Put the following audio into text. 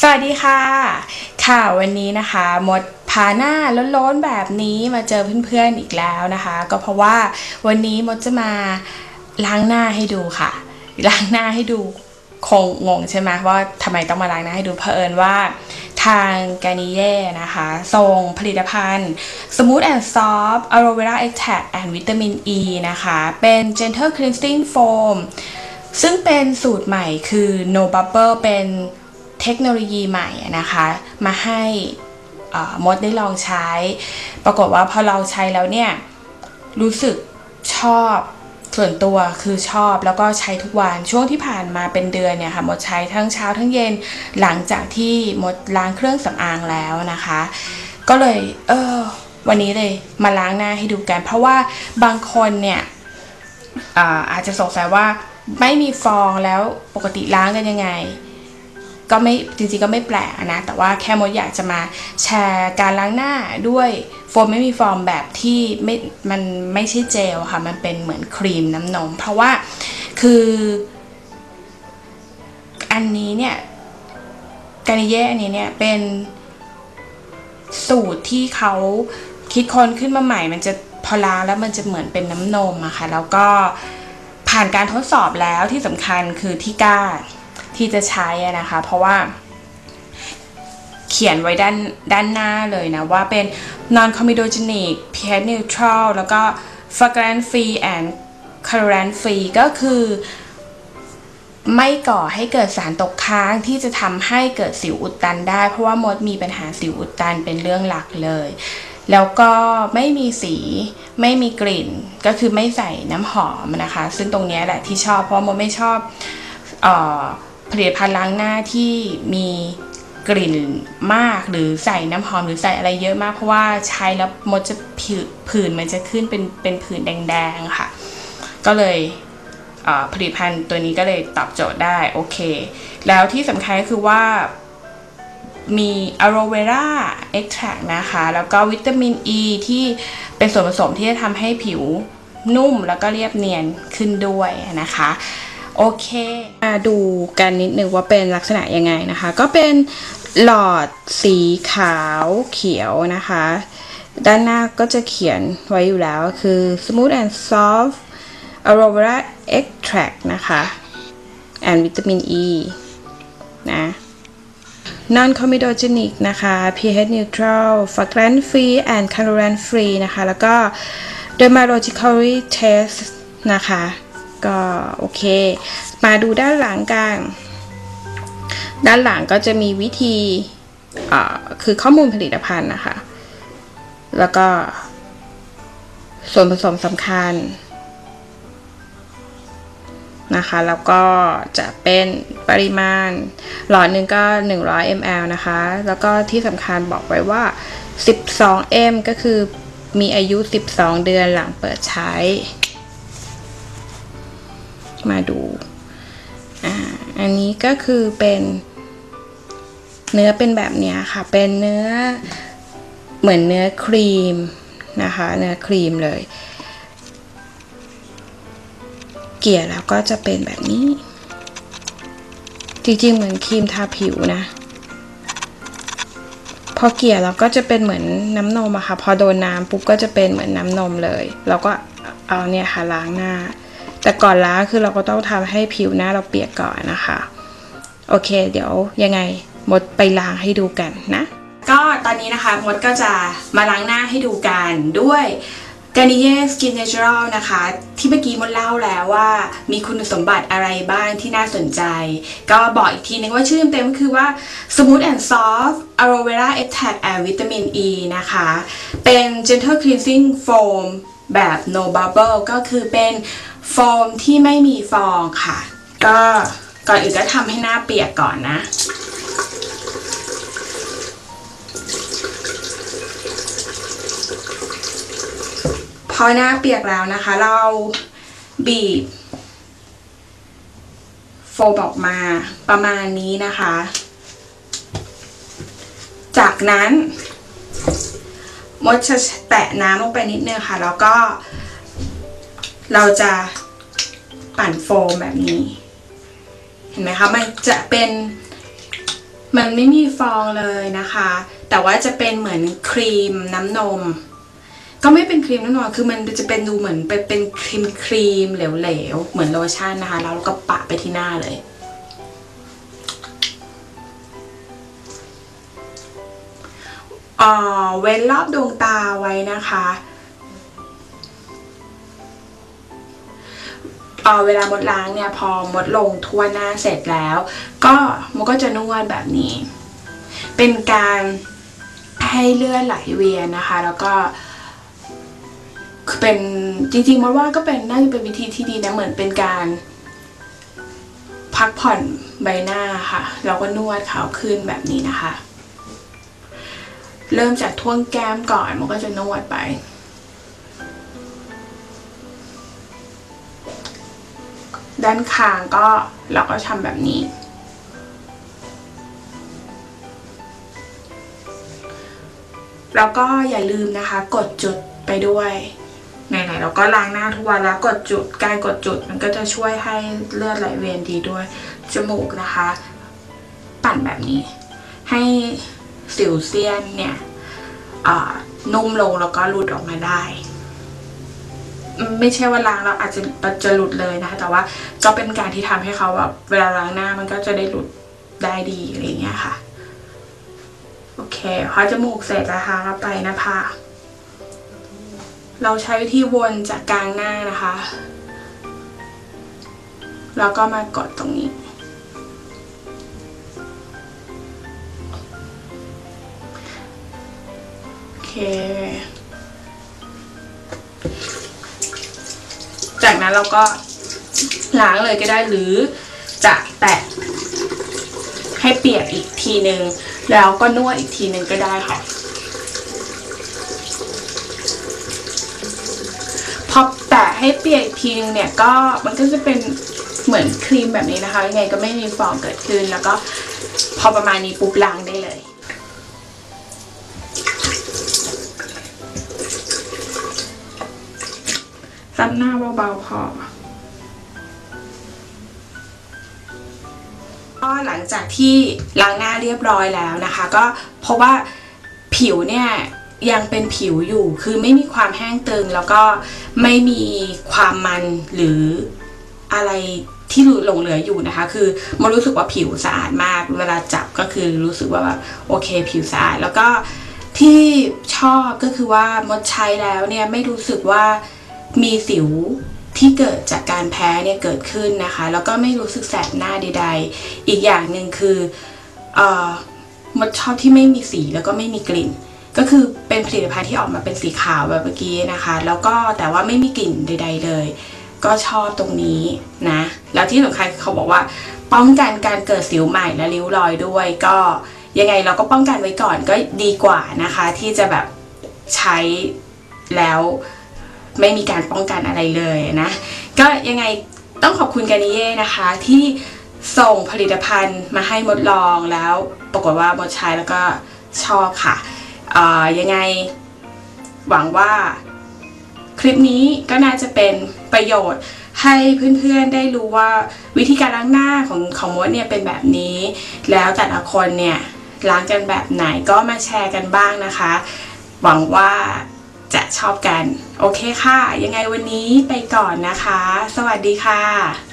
สวัสดีค่ะ ค่ะวันนี้นะคะมดพาหน้าล้นๆแบบนี้มาเจอเพื่อนๆอีกแล้วนะคะ ก็เพราะว่าวันนี้มดจะมาล้างหน้าให้ดูค่ะ ล้างหน้าให้ดูคงงงใช่ไหมว่าทำไมต้องมาล้างหน้าให้ดูเพอิญว่าทางแกนิเย่นะคะส่งผลิตภัณฑ์ Smooth and Soft Aloe Vera Extract and Vitamin E นะคะ เป็น Gentle Cleansing Foam ซึ่งเป็นสูตรใหม่คือ No Bubble เป็น เทคโนโลยีใหม่นะคะมาให้มดได้ลองใช้ ปรากฏว่าพอเราใช้แล้วเนี่ยรู้สึกชอบส่วนตัวคือชอบแล้วก็ใช้ทุกวันช่วงที่ผ่านมาเป็นเดือนเนี่ยค่ะมดใช้ทั้งเช้าทั้งเย็นหลังจากที่มดล้างเครื่องสำอางแล้วนะคะ ก็เลยเออวันนี้เลยมาล้างหน้าให้ดูกัน เพราะว่าบางคนเนี่ยอาอาจจะสงสัยว่าไม่มีฟองแล้วปกติล้างกันยังไง ก็ไม่จริงๆก็ไม่แปลกนะ แต่ว่าแค่มดอยากจะมาแชร์การล้างหน้าด้วยโฟมไม่มีฟองแบบที่ไม่มันไม่ใช่เจลค่ะ มันเป็นเหมือนครีมน้ำนม เพราะว่าคืออันนี้เนี่ยการนิเย่อันนี้เนี่ยเป็นสูตรที่เขาคิดค้นขึ้นมาใหม่ มันจะพอล้างแล้วมันจะเหมือนเป็นน้ำนมอะค่ะ แล้วก็ผ่านการทดสอบแล้วที่สำคัญคือที่ก้า ที่จะใช้นะคะ เพราะว่า เขียนไว้ด้านด้านหน้าเลยนะ ว่าเป็น non comedogenic pH neutral แล้วก็ fragrance free and colorant free ก็คือ ไม่ก่อให้เกิดสารตกค้างที่จะทำให้เกิดสิวอุดตันได้ เพราะว่ามดมีปัญหาสิวอุดตันเป็นเรื่องหลักเลยแล้วก็ไม่มีสีไม่มีกลิ่นก็คือไม่ใส่น้ำหอมนะคะ ซึ่งตรงนี้แหละที่ชอบเพราะมดไม่ชอบ ผลิตภัณฑ์ล้างหน้าที่มีกลิ่นมากหรือใส่น้ำหอมหรือใส่อะไรเยอะมากเพราะว่าใช้แล้วมดจะผื่นมันจะขึ้นเป็นเป็นผื่นแดงๆค่ะ ก็เลยผลิตภัณฑ์ตัวนี้ก็เลยตอบโจทย์ได้โอเค แล้วที่สำคัญก็คือว่ามีอะโรเวราเอ็กทรนะคะ แล้วก็วิตามินอ e ีที่เป็นส่วนผสมที่จะทำให้ผิวนุ่มแล้วก็เรียบเนียนขึ้นด้วยนะคะ โอเค มาดูกันนิดนึงว่าเป็นลักษณะยังไงนะคะ ก็เป็นหลอดสีขาวเขียวนะคะ ด้านหน้าก็จะเขียนไว้อยู่แล้วคือ smooth and soft aloe vera extract นะคะ and vitamin E นะ non comedogenic นะคะ pH neutral fragrance free and colorant free นะคะ แล้วก็ dermatologically test นะคะ ก็โอเค มาดูด้านหลังกันด้านหลังก็จะมีวิธีคือข้อมูลผลิตภัณฑ์นะคะ แล้วก็ส่วนผสมสำคัญนะคะ แล้วก็จะเป็นปริมาณ หลอดหนึ่งก็ 100 ml นะคะ แล้วก็ที่สำคัญบอกไว้ว่า 12m ก็คือมีอายุ 12 เดือนหลังเปิดใช้ มาดูอ่าอันนี้ก็คือเป็น เนื้อเป็นแบบนี้ค่ะ เป็นเนื้อเหมือนเนื้อครีมนะคะ เนื้อครีมเลย เกี่ยแล้วก็จะเป็นแบบนี้ จริงๆเหมือนครีมทาผิวนะ พอเกี่ยแล้วก็จะเป็นเหมือนน้ำนมอะค่ะ พอโดนน้ำปุ๊บก็จะเป็นเหมือนน้ำนมเลย แล้วก็เอาเนี่ยค่ะล้างหน้า แต่ก่อนล้างคือเราก็ต้องทำให้ผิวหน้าเราเปียกก่อนนะคะ โอเค เดี๋ยวยังไงมดไปล้างให้ดูกันนะ ก็ตอนนี้นะคะมดก็จะมาล้างหน้าให้ดูกันด้วย g a r n i e r Skin Natural นะคะ ที่เมื่อกี้มดเล่าแล้วว่า มีคุณสมบัติอะไรบ้างที่น่าสนใจ ก็บอกอีกทีนึงว่าชื่อเต็มๆก็คือว่า Smooth and Soft Aloe Vera Extract and Vitamin E นะคะ เป็น Gentle Cleansing Foam แบบ No Bubble ก็คือเป็น โฟมที่ไม่มีฟองค่ะ ก็ก่อนอื่นก็ทำให้หน้าเปียกก่อนนะ พอหน้าเปียกแล้วนะคะ เราบีบ โฟมออกมาประมาณนี้นะคะ จากนั้นมดจะแตะน้ำลงไปนิดนึงค่ะ แล้วก็ เราจะปั่นโฟมแบบนี้ เห็นไหมคะมันจะเป็นมันไม่มีฟองเลยนะคะ แต่ว่าจะเป็นเหมือนครีมน้ำนม ก็ไม่เป็นครีมน้ำนมคือมันจะเป็นดูเหมือนเป็นครีมครีมเหลวๆเหมือนโลชั่นนะคะ แล้วก็ปะไปที่หน้าเลยเออเว้นรอบดวงตาไว้นะคะ เเวลามดล้างเนี่ยพอมดลงทั่วหน้าเสร็จแล้ว ก็มดก็จะนวดแบบนี้ เป็นการให้เลือดไหลเวียนนะคะ แล้วก็คือเป็นจริงๆมดว่าก็เป็นน่าจะเป็นวิธีที่ดีนะเหมือนเป็นการ พักผ่อนใบหน้าค่ะแล้วก็นวดขาวขึ้นแบบนี้นะคะ เริ่มจากท่วงแก้มก่อนมันก็จะนวดไป ด้านคางก็เราก็ทำแบบนี้ แล้วก็อย่าลืมนะคะ กดจุดไปด้วยไหนๆเราก็ล้างหน้าทุกวันแล้วกดจุดการกดจุดมันก็จะช่วยให้เลือดไหลเวียนดีด้วย จมูกนะคะ ปั่นแบบนี้ ให้สิวเซียนเนี่ยนุ่มลงแล้วก็หลุดออกมาได้ ไม่ใช่ว่าล้างแล้วอาจจะจะหลุดเลยนะคะ แต่ว่าก็เป็นการที่ทำให้เขาแบบเวลาล้างหน้ามันก็จะได้หลุดได้ดีอะไรเงี้ยค่ะ โอเคพอจมูกเสร็จนะคะเราไปนะคะเราใช้วิธีวนจากกลางหน้านะคะ แล้วก็มากดตรงนี้ โอเค จากนั้นเราก็ล้างเลยก็ได้หรือจะแตะให้เปียกอีกทีหนึ่งแล้วก็นวดอีกทีหนึ่งก็ได้ค่ะ พอแตะให้เปียกอีกทีนึงเนี่ยก็มันก็จะเป็นเหมือนครีมแบบนี้นะคะยังไงก็ไม่มีฟองเกิดขึ้นแล้วก็พอประมาณนี้ปุ๊บล้างได้เลย ซับหน้าเบาๆพอก็หลังจากที่ล้างหน้าเรียบร้อยแล้วนะคะ ก็เพราะว่าผิวเนี่ยยังเป็นผิวอยู่ คือไม่มีความแห้งตึงแล้วก็ไม่มีความมันหรืออะไรที่หลงเหลืออยู่นะคะ คือมันรู้สึกว่าผิวสะอาดมาก เวลาจับก็คือรู้สึกว่าแบบโอเค ผิวสะอาด แล้วก็ที่ชอบก็คือว่ามดใช้แล้วเนี่ยไม่รู้สึกว่า มีสิวที่เกิดจากการแพ้เนี่ยเกิดขึ้นนะคะ แล้วก็ไม่รู้สึกแสบหน้าใด ๆ อีกอย่างหนึ่งคือเอ่อมดชอบที่ไม่มีสีแล้วก็ไม่มีกลิ่น ก็คือเป็นผลิตภัณฑ์ที่ออกมาเป็นสีขาวแบบเมื่อกี้นะคะ แล้วก็แต่ว่าไม่มีกลิ่นใด ๆ เลย ก็ชอบตรงนี้นะ แล้วที่สำคัญเขาบอกว่าป้องกันการเกิดสิวใหม่และริ้วรอยด้วย ก็ยังไงเราก็ป้องกันไว้ก่อนก็ดีกว่านะคะ ที่จะแบบใช้แล้ว ไม่มีการป้องกันอะไรเลยนะ ก็ยังไงต้องขอบคุณกานิเย่นะคะที่ส่งผลิตภัณฑ์มาให้มดลองแล้วปรากฏว่ามดใช้แล้วก็ชอบค่ะเอ่อยังไงหวังว่าคลิปนี้ก็น่าจะเป็นประโยชน์ให้เพื่อนๆได้รู้ว่าวิธีการล้างหน้าของของมดเนี่ยเป็นแบบนี้ แล้วแต่ละคนเนี่ยล้างกันแบบไหนก็มาแชร์กันบ้างนะคะ หวังว่า จะชอบกัน โอเคค่ะ ยังไงวันนี้ไปก่อนนะคะ สวัสดีค่ะ